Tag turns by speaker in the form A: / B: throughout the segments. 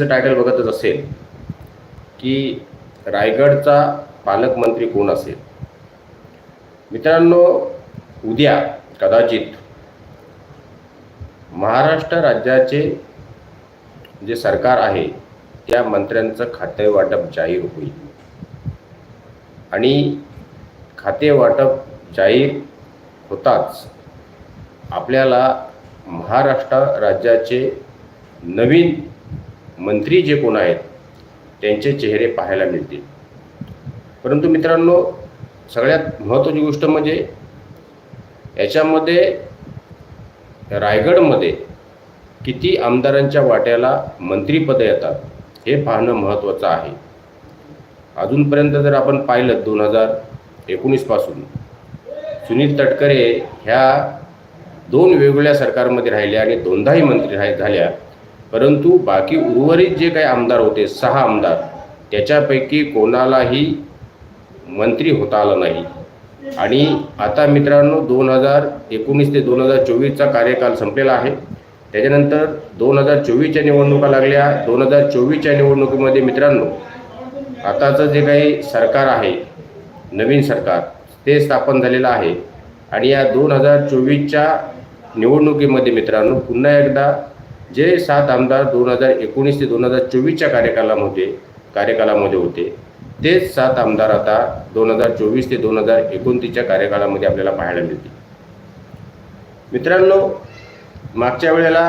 A: Title बघतच असेल की रायगडचा पालकमंत्री कोण असेल? मित्रांनो उद्या कदाचित महाराष्ट्र राज्याचे जे सरकार आहे त्या मंत्र्यांचं खाते वाटप जाहीर होईल. आणि खाते वाटप जाहीर होताच आपल्याला महाराष्ट्र राज्याचे नवीन मंत्री जे कोण आहेत त्यांचे चेहरे पाहायला मिळतील. परंतु मित्रांनो सगळ्यात महत्त्वाची गोष्ट म्हणजे याच्यामध्ये रायगडमध्ये किती आमदारांच्या वाट्याला मंत्रीपदं येतात हे पाहणं महत्त्वाचं आहे. अजूनपर्यंत जर आपण पाहिलं दोन हजार एकोणीसपासून सुनील तटकरे ह्या दोन वेगवेगळ्या सरकारमध्ये राहिल्या आणि दोनदाही मंत्री राह झाल्या परंतु बाकी उर्वरित जे काही आमदार होते सहा आमदार त्याच्यापैकी कोणालाही मंत्री होता आलं नाही. आणि आता मित्रांनो दोन हजार एकोणीस ते दोन हजार चोवीसचा कार्यकाल संपलेला आहे. त्याच्यानंतर दोन हजार चोवीसच्या निवडणुका लागल्या. दोन हजार चोवीसच्या निवडणुकीमध्ये मित्रांनो आताचं जे काही सरकार आहे नवीन सरकार ते स्थापन झालेलं आहे. आणि या दोन हजार चोवीसच्या निवडणुकीमध्ये मित्रांनो पुन्हा एकदा जे सात आमदार दोन हजार एकोणीस ते दोन हजार चोवीसच्या कार्यकालामध्ये कार्यकालामध्ये होते तेच सात आमदार आता दोन हजार चोवीस ते दोन हजार एकोणतीसच्या कार्यकालामध्ये आपल्याला पाहायला मिळतील. मित्रांनो मागच्या वेळेला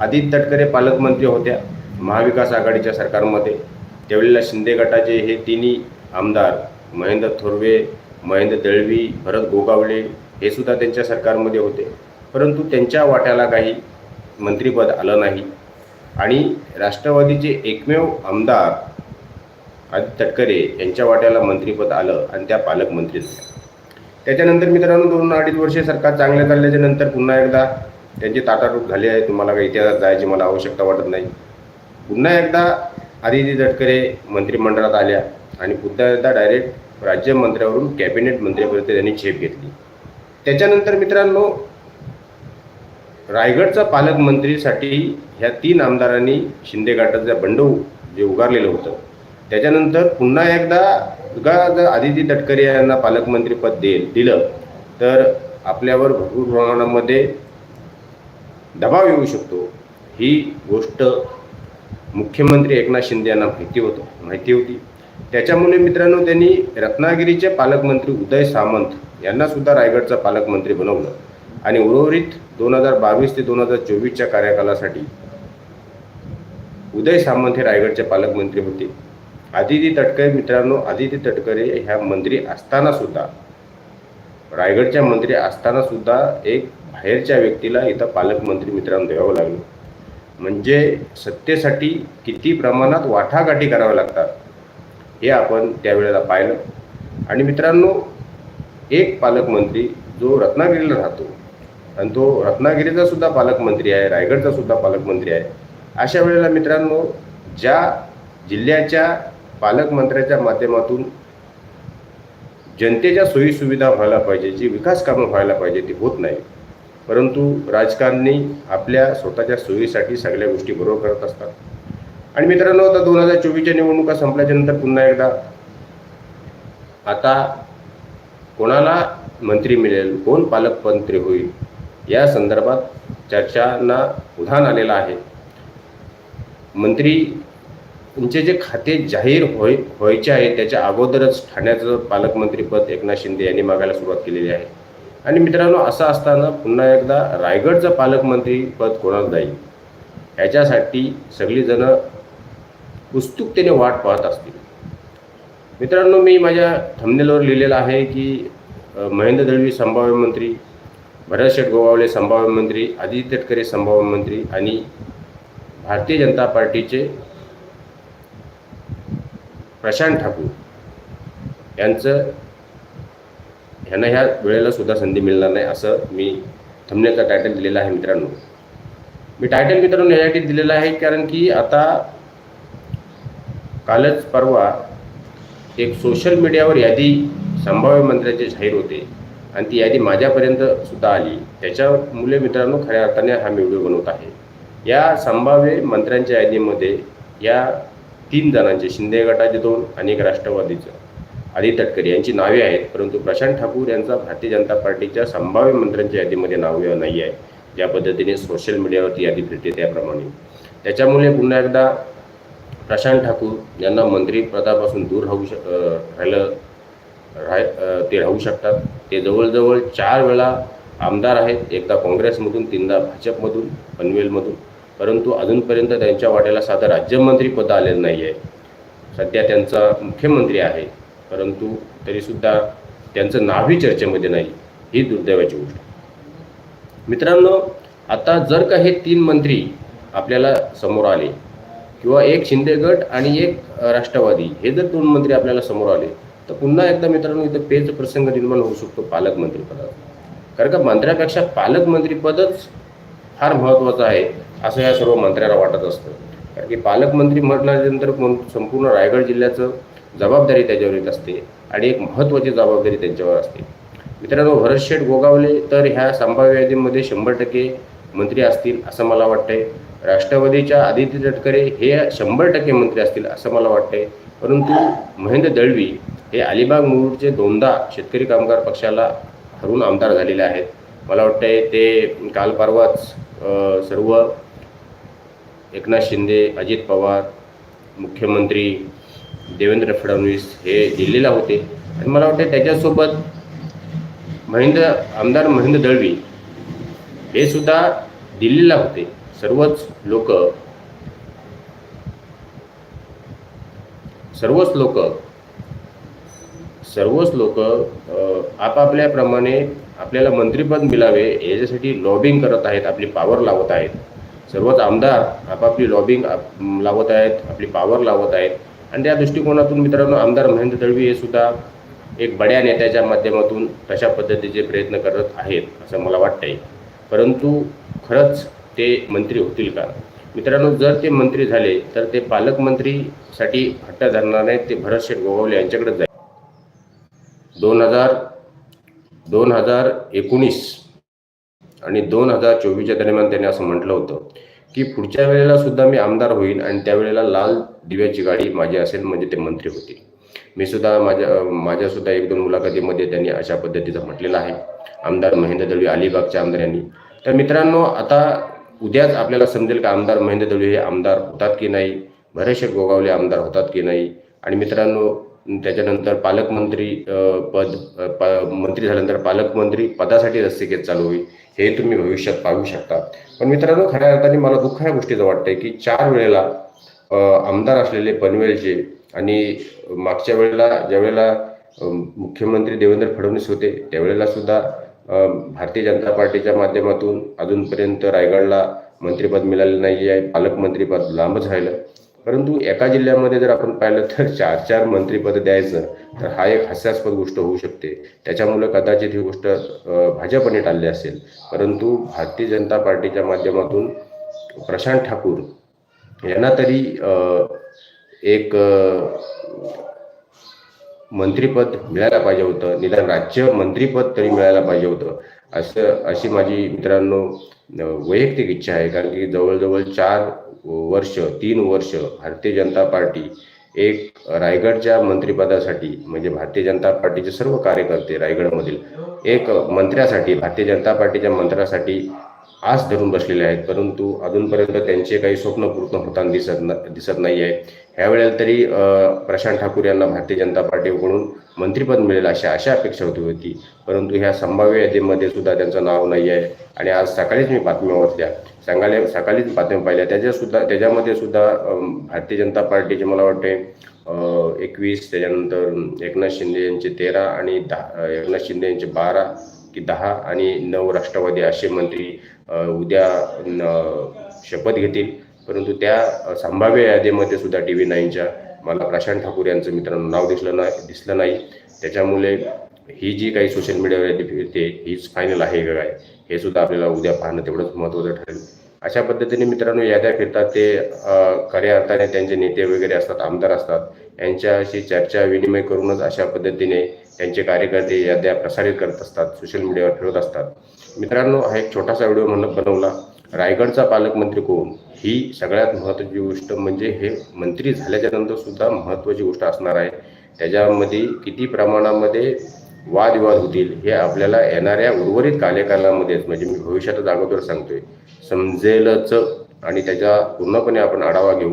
A: आदित्य तटकरे पालकमंत्री होत्या महाविकास आघाडीच्या सरकारमध्ये. त्यावेळेला शिंदे गटाचे हे तिन्ही आमदार महेंद्र थोरवे महेंद्र दळवी भरत गोगावले हे सुद्धा त्यांच्या सरकारमध्ये होते. परंतु त्यांच्या वाट्याला काही मंत्रिपद आलं नाही. आणि राष्ट्रवादीचे एकमेव आमदार आदित्य तटकरे यांच्या वाट्याला मंत्रिपद आलं आणि त्या पालकमंत्री झाल्या. त्याच्यानंतर मित्रांनो दोन अडीच वर्षे सरकार चांगले चालल्याच्या नंतर पुन्हा एकदा त्यांची ताटारूप झाली आहे. तुम्हाला काही इतिहासात जायची मला आवश्यकता वाटत नाही. पुन्हा एकदा आदिती तटकरे मंत्रिमंडळात आल्या आणि पुन्हा एकदा डायरेक्ट राज्यमंत्र्यावरून कॅबिनेट मंत्र्यापर्यंत त्यांनी झेप घेतली. त्याच्यानंतर मित्रांनो रायगडचा पालकमंत्रीसाठी ह्या तीन आमदारांनी शिंदे गटाचं बंड जे उगारलेलं होतं. त्याच्यानंतर पुन्हा एकदा का जर आदिती तटकरे यांना पालकमंत्रीपद दे दिलं तर आपल्यावर भरपूर प्रमाणामध्ये दबाव येऊ शकतो. ही गोष्ट मुख्यमंत्री एकनाथ शिंदे यांना माहिती होतं माहिती होती. त्याच्यामुळे मित्रांनो त्यांनी रत्नागिरीचे पालकमंत्री उदय सामंत यांना सुद्धा रायगडचा पालकमंत्री बनवलं. आणि उर्वरित दोन हजार बावीस ते दोन हजार चोवीसच्या कार्यकालासाठी उदय सामंत हे रायगडचे पालकमंत्री होते. आदिती तटकरे मित्रांनो आदिती तटकरे ह्या मंत्री असताना सुद्धा रायगडच्या मंत्री असताना सुद्धा एक बाहेरच्या व्यक्तीला इथं पालकमंत्री मित्रांनो द्यावं लागलं. म्हणजे सत्तेसाठी किती प्रमाणात वाटाघाटी कराव्या लागतात हे आपण त्यावेळेला पाहिलं. आणि मित्रांनो एक पालकमंत्री जो रत्नागिरीला राहतो आणि तो रत्नागिरीचा सुद्धा पालकमंत्री आहे रायगडचा सुद्धा पालकमंत्री आहे. अशा वेळेला मित्रांनो ज्या जिल्ह्याच्या पालकमंत्र्याच्या माध्यमातून जनतेच्या सोयीसुविधा व्हायला पाहिजे जी विकास कामं व्हायला पाहिजे ती होत नाही. परंतु राजकारणी आपल्या स्वतःच्या सोयीसाठी सगळ्या गोष्टी बरोबर करत असतात. आणि मित्रांनो आता दोन हजार चोवीसच्या निवडणुका संपल्याच्या नंतर पुन्हा एकदा आता कोणाला मंत्री मिळेल? कोण पालकमंत्री होईल? या संदर्भात चर्चांना उधाण आलेलं आहे. मंत्रीचे जे खाते जाहीर होय व्हायचे आहे त्याच्या अगोदरच ठाण्याचं पालकमंत्रीपद एकनाथ शिंदे यांनी मागायला सुरुवात केलेली आहे. आणि मित्रांनो असं असताना पुन्हा एकदा रायगडचं पालकमंत्रीपद कोणाला जाईल? ह्याच्यासाठी सगळीजणं उत्सुकतेने वाट पाहत असतील. मित्रांनो मी माझ्या थमनेलवर लिहिलेलं आहे की महेंद्र दळवी संभाव्य मंत्री भरतशेठ गोवावले संभाव्य मंत्री आदित्य तटकरे संभाव्य मंत्री आणि भारतीय जनता पार्टीचे प्रशांत ठाकूर यांचं ह्यांना ह्या वेळेला सुद्धा संधी मिळणार नाही असं मी थंबनेलचा टायटल दिलेला आहे मित्रांनो. मी टायटल मित्रांनो यासाठी दिलेलं आहे कारण की आता कालच परवा एक सोशल मीडियावर यादी संभाव्य मंत्र्याचे जाहीर होते. आणि ती यादी माझ्यापर्यंत सुद्धा आली. त्याच्यामुळे मित्रांनो खऱ्या अर्थाने हा मी व्हिडिओ बनवत आहे. या संभाव्य मंत्र्यांच्या यादीमध्ये या तीन जणांचे शिंदे गटाचे दोन आणि एक राष्ट्रवादीचं आदित्य तटकरे यांची नावे आहेत. परंतु प्रशांत ठाकूर यांचा भारतीय जनता पार्टीच्या संभाव्य मंत्र्यांच्या यादीमध्ये नाव नाही आहे ज्या पद्धतीने सोशल मीडियावरती यादी भेटते त्याप्रमाणे. त्याच्यामुळे पुन्हा एकदा प्रशांत ठाकूर यांना मंत्रिपदापासून दूर राहू श राहिलं राह ते राहू शकतात. ते जवळजवळ चार वेळा आमदार आहेत. एकदा काँग्रेसमधून तीनदा भाजपमधून पनवेलमधून. परंतु अजूनपर्यंत त्यांच्या वाट्याला साधं राज्यमंत्रीपद आलेलं नाही आहे सध्या त्यांचा मुख्यमंत्री आहे. परंतु तरीसुद्धा त्यांचं नावही चर्चेमध्ये नाही. ही दुर्दैवाची गोष्ट. मित्रांनो आता जर का हे तीन मंत्री आपल्याला समोर आले किंवा एक शिंदे गट आणि एक राष्ट्रवादी हे जर दोन मंत्री आपल्याला समोर आले तर पुन्हा एकदा मित्रांनो इथं पेच प्रसंग निर्माण होऊ शकतो पालकमंत्रीपदाचा कारण का मंत्र्यापेक्षा पालकमंत्रीपदच फार महत्त्वाचं आहे असं या सर्व मंत्र्याला वाटत असतं. कारण की पालकमंत्री म्हटल्यानंतर कोण- संपूर्ण रायगड जिल्ह्याचं जबाबदारी त्याच्यावर येत असते आणि एक महत्त्वाची जबाबदारी त्यांच्यावर असते. मित्रांनो भरतशेठ गोगावले तर ह्या संभाव्य यादीमध्ये शंभर टक्के मंत्री असतील असं मला वाटतंय. राष्ट्रवादीच्या आदित्य तटकरे हे शंभर टक्के मंत्री असतील असं मला वाटतंय. परंतु महेंद्र दळवी हे अलिबाग मुरुडचे दोनदा शेतकरी कामगार पक्षाला हरून आमदार झालेले आहेत. मला वाटतंय ते काल परवाच सर्व एकनाथ शिंदे अजित पवार मुख्यमंत्री देवेंद्र फडणवीस हे दिल्लीला होते. आणि मला वाटतं त्याच्यासोबत महेंद्र आमदार महेंद्र दळवी हे सुद्धा दिल्लीला होते. सर्वच लोक सर्वच लोक सर्वच लोक आपापल्याप्रमाणे आपल्याला मंत्रिपद मिळावे याच्यासाठी लॉबिंग करत आहेत आपली पॉवर लावत आहेत. सर्वच आमदार आपापली लॉबिंग लावत आहेत आपली पॉवर लावत आहेत. आणि त्या दृष्टिकोनातून मित्रांनो आमदार महेंद्र दळवी हे सुद्धा एक बड्या नेत्याच्या माध्यमातून तशा पद्धतीचे प्रयत्न करत आहेत असं मला वाटतंय. परंतु खरंच ते मंत्री होतील का? मित्रांनो जर ते मंत्री झाले तर ते पालकमंत्रीसाठी हट्ट धरणार नाहीत ते भरत शेठ गोगावले यांच्याकडे जाईल. दोन हजार दोन हजार एकोणीस आणि दोन हजार चोवीसच्या दरम्यान त्यांनी असं म्हटलं होतं की पुढच्या वेळेला सुद्धा मी आमदार होईल आणि त्यावेळेला लाल दिव्याची गाडी माझी असेल म्हणजे ते मंत्री होतील. मी सुद्धा माझ्या माझ्यासुद्धा एक दोन मुलाखतीमध्ये त्यांनी अशा पद्धतीचं म्हटलेलं आहे. आमदार महेंद्र दळवी अलिबागच्या आमदार यांनी. तर मित्रांनो आता उद्याच आपल्याला समजेल का आमदार महेंद्र दळवी हे आमदार होतात की नाही? भरेशे गोगावले आमदार होतात की नाही? आणि मित्रांनो त्याच्यानंतर पालकमंत्री पद मंत्री झाल्यानंतर पालकमंत्री पदासाठी रस्तिकेत चालू होईल हे तुम्ही भविष्यात पाहू शकता. पण मित्रांनो खऱ्या अर्थाने मला दुःख ह्या गोष्टीचं वाटतंय की चार वेळेला आमदार असलेले पनवेलचे आणि मागच्या वेळेला ज्यावेळेला मुख्यमंत्री देवेंद्र फडणवीस होते त्यावेळेला सुद्धा भारतीय जनता पार्टीच्या माध्यमातून अजूनपर्यंत रायगडला मंत्रिपद मिळालेलं नाही आहे पालकमंत्रीपद लांबच राहिलं. परंतु एका जिल्ह्यामध्ये जर आपण पाहिलं तर चार चार मंत्रीपद द्यायचं तर हा एक हास्यास्पद गोष्ट होऊ शकते. त्याच्यामुळे कदाचित ही गोष्ट भाजपने टाळली असेल. परंतु भारतीय जनता पार्टीच्या माध्यमातून प्रशांत ठाकूर यांना तरी एक मंत्रीपद मंत्रिपद मिळायला पाहिजे होतं. निदान राज्य मंत्रिपद तरी मिळायला पाहिजे होतं. असं अशी माझी मित्रांनो वैयक्तिक इच्छा आहे. कारण की जवळजवळ चार वर्ष तीन वर्ष भारतीय जनता पार्टी एक रायगडच्या मंत्रिपदासाठी म्हणजे भारतीय जनता पार्टीचे सर्व कार्यकर्ते रायगडमधील एक मंत्र्यासाठी भारतीय जनता पार्टीच्या मंत्र्यासाठी आस धरून बसलेले आहेत. परंतु अजूनपर्यंत त्यांचे काही स्वप्न पूर्ण होताना दिसत न दिसत नाही आहे ह्यावेळेला तरी प्रशांत ठाकूर यांना भारतीय जनता पार्टीकडून मंत्रिपद मिळेल अशी अशा अपेक्षा होती होती. परंतु ह्या संभाव्य यादीमध्ये सुद्धा त्यांचं नाव नाही आहे आणि आज सकाळीच मी बातम्या वाचल्या. सांगायला सकाळीच बातम्या पाहिल्या. त्याच्या सुद्धा त्याच्यामध्ये सुद्धा भारतीय जनता पार्टीचे मला वाटते एकवीस त्याच्यानंतर एकनाथ शिंदे यांचे तेरा आणि दहा एकनाथ शिंदे यांचे बारा की दहा आणि नऊ राष्ट्रवादी असे मंत्री उद्या न- शपथ घेतील. परंतु त्या संभाव्य यादीमध्ये सुद्धा टी व्ही नाईनच्या मला प्रशांत ठाकूर यांचं मित्रांनो नाव दिसलं नाही दिसलं नाही. त्याच्यामुळे ही जी काही सोशल मीडियावर यादी फिरते हीच फायनल आहे का काय? हे सुद्धा आपल्याला उद्या पाहणं तेवढंच महत्त्वाचं ठरेल. अशा पद्धतीने मित्रांनो याद्या फिरतात ते खऱ्या अर्थाने त्यांचे नेते वगैरे असतात आमदार असतात. यांच्याशी चर्चा विनिमय करूनच अशा पद्धतीने त्यांचे कार्यकर्ते याद्या प्रसारित करत असतात सोशल मीडियावर फिरत असतात. मित्रांनो हा एक छोटासा व्हिडिओ म्हणून बनवला. रायगडचा पालकमंत्री कोण? ही सगळ्यात महत्त्वाची गोष्ट म्हणजे हे मंत्री झाल्याच्यानंतर सुद्धा महत्त्वाची गोष्ट असणार आहे. त्याच्यामध्ये किती प्रमाणामध्ये वादविवाद होतील हे आपल्याला येणाऱ्या उर्वरित कार्यकालामध्येच म्हणजे मी भविष्यातच अगोदर सांगतोय समजेलच आणि त्याचा पूर्णपणे आपण आढावा घेऊ.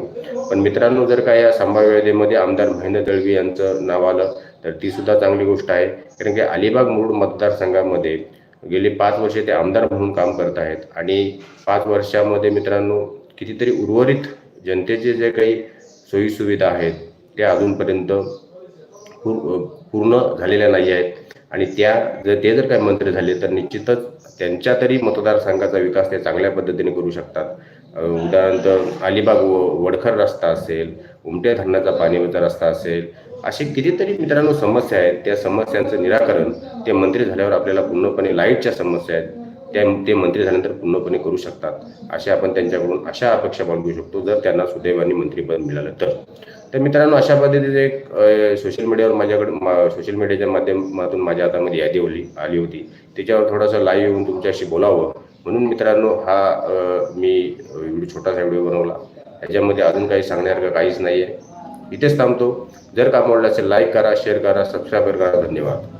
A: पण मित्रांनो जर का या संभाव्यतेमध्ये आमदार महेंद्र दळवी यांचं नाव आलं तर ती सुद्धा चांगली गोष्ट आहे. कारण की अलिबाग मूळ मतदारसंघामध्ये गेली पाच वर्षे ते आमदार म्हणून काम करत आहेत. आणि पाच वर्षामध्ये मित्रांनो कितीतरी उर्वरित जनतेचे जे काही सोयीसुविधा आहेत त्या अजूनपर्यंत पूर्ण झालेल्या नाही आहेत. आणि त्या जर ते जर काही मंत्री झाले तर निश्चितच त्यांच्या तरी मतदारसंघाचा विकास ते चांगल्या पद्धतीने करू शकतात. उदाहरणार्थ अलिबाग व- वडखर रस्ता असेल उमट्या धरणाचा पाणीचा रस्ता असेल असे कितीतरी मित्रांनो समस्या आहेत. त्या समस्यांचं निराकरण ते मंत्री झाल्यावर आपल्याला पूर्णपणे लाईटच्या समस्या आहेत. त्या ते मंत्री झाल्यानंतर पूर्णपणे करू शकतात. अशा आपण त्यांच्याकडून अशा अपेक्षा बाळगू शकतो जर त्यांना सुदैवाने मंत्रीपद मिळालं तर. तर मित्रांनो अशा पद्धतीचे एक सोशल मीडियावर माझ्याकडे मा, सोशल मीडियाच्या माध्यमातून माझ्या हातामध्ये यादी ओली आली होती. त्याच्यावर थोडासा लाईव्ह येऊन तुमच्याशी बोलावं. म्हणून मित्रांनो हा मी छोटासा व्हिडिओ बनवला. ह्याच्यामध्ये अजून काही सांगण्यासारखं काहीच नाही आहे इथेच थांबतो. जर का आवडलं असेल लाईक करा शेअर करा सबस्क्राईब करा. धन्यवाद.